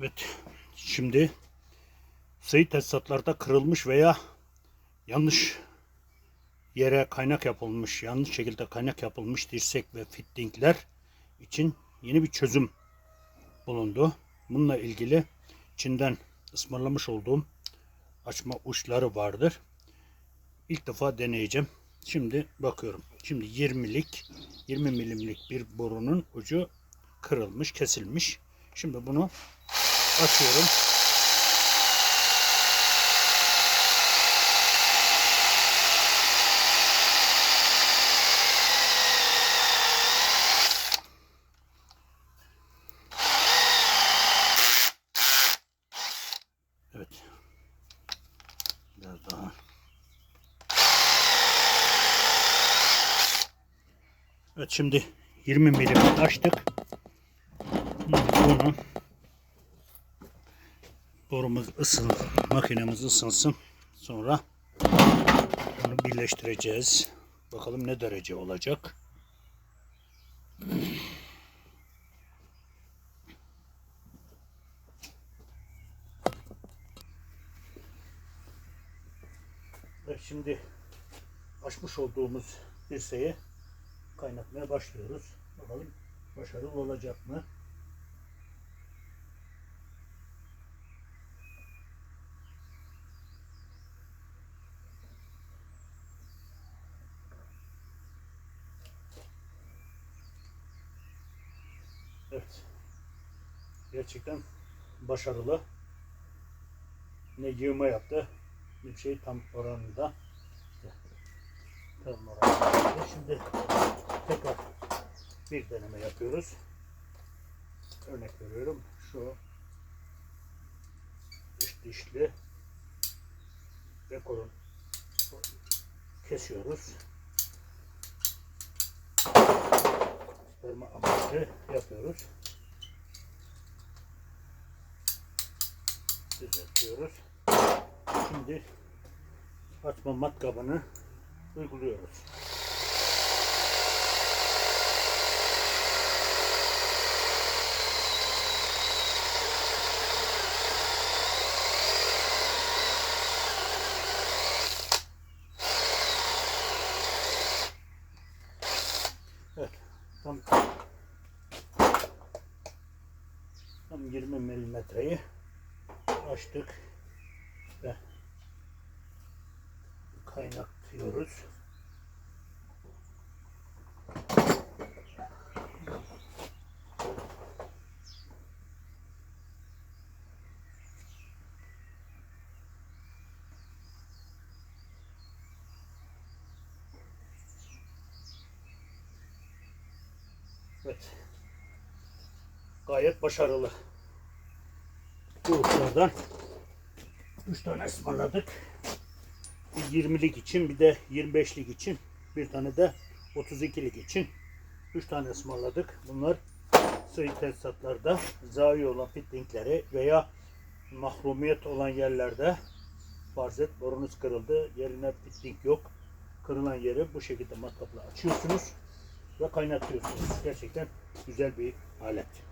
Evet. Şimdi sayı tesisatlarda kırılmış veya yanlış yere kaynak yapılmış, yanlış şekilde kaynak yapılmış dirsek ve fittingler için yeni bir çözüm bulundu. Bununla ilgili Çin'den ısmarlamış olduğum açma uçları vardır. İlk defa deneyeceğim. Şimdi bakıyorum. Şimdi 20'lik 20 milimlik bir borunun ucu kırılmış, kesilmiş. Şimdi bunu açıyorum. Evet. Biraz daha. Evet şimdi 20 milim açtık. Bunu borumuz ısın, makinemiz ısınsın. Sonra bunu birleştireceğiz. Bakalım ne derece olacak. Evet şimdi açmış olduğumuz dirseği kaynatmaya başlıyoruz. Bakalım başarılı olacak mı? Evet. Gerçekten başarılı. Ne yığma yaptı, bir şey tam oranında. Tam oranında. Şimdi tekrar bir deneme yapıyoruz. Örnek veriyorum. Şu üç dişli rekorun kesiyoruz. Sperma ameliyatı yapıyoruz. Düzeltiyoruz. Şimdi açma matkabını uyguluyoruz. Evet, tam tam 20 milimetreyi açtık ve kaynatıyoruz. Evet. Gayet başarılı. Bu uçlardan 3 tane ısmarladık. Bir 20'lik için bir de 25'lik için bir tane de 32'lik için 3 tane ısmarladık. Bunlar sığ tesisatlarda zayi olan fittingleri veya mahrumiyet olan yerlerde farz et borunuz kırıldı. Yerine fitting yok. Kırılan yeri bu şekilde matkapla açıyorsunuz ve kaynatıyorsunuz. Gerçekten güzel bir alet.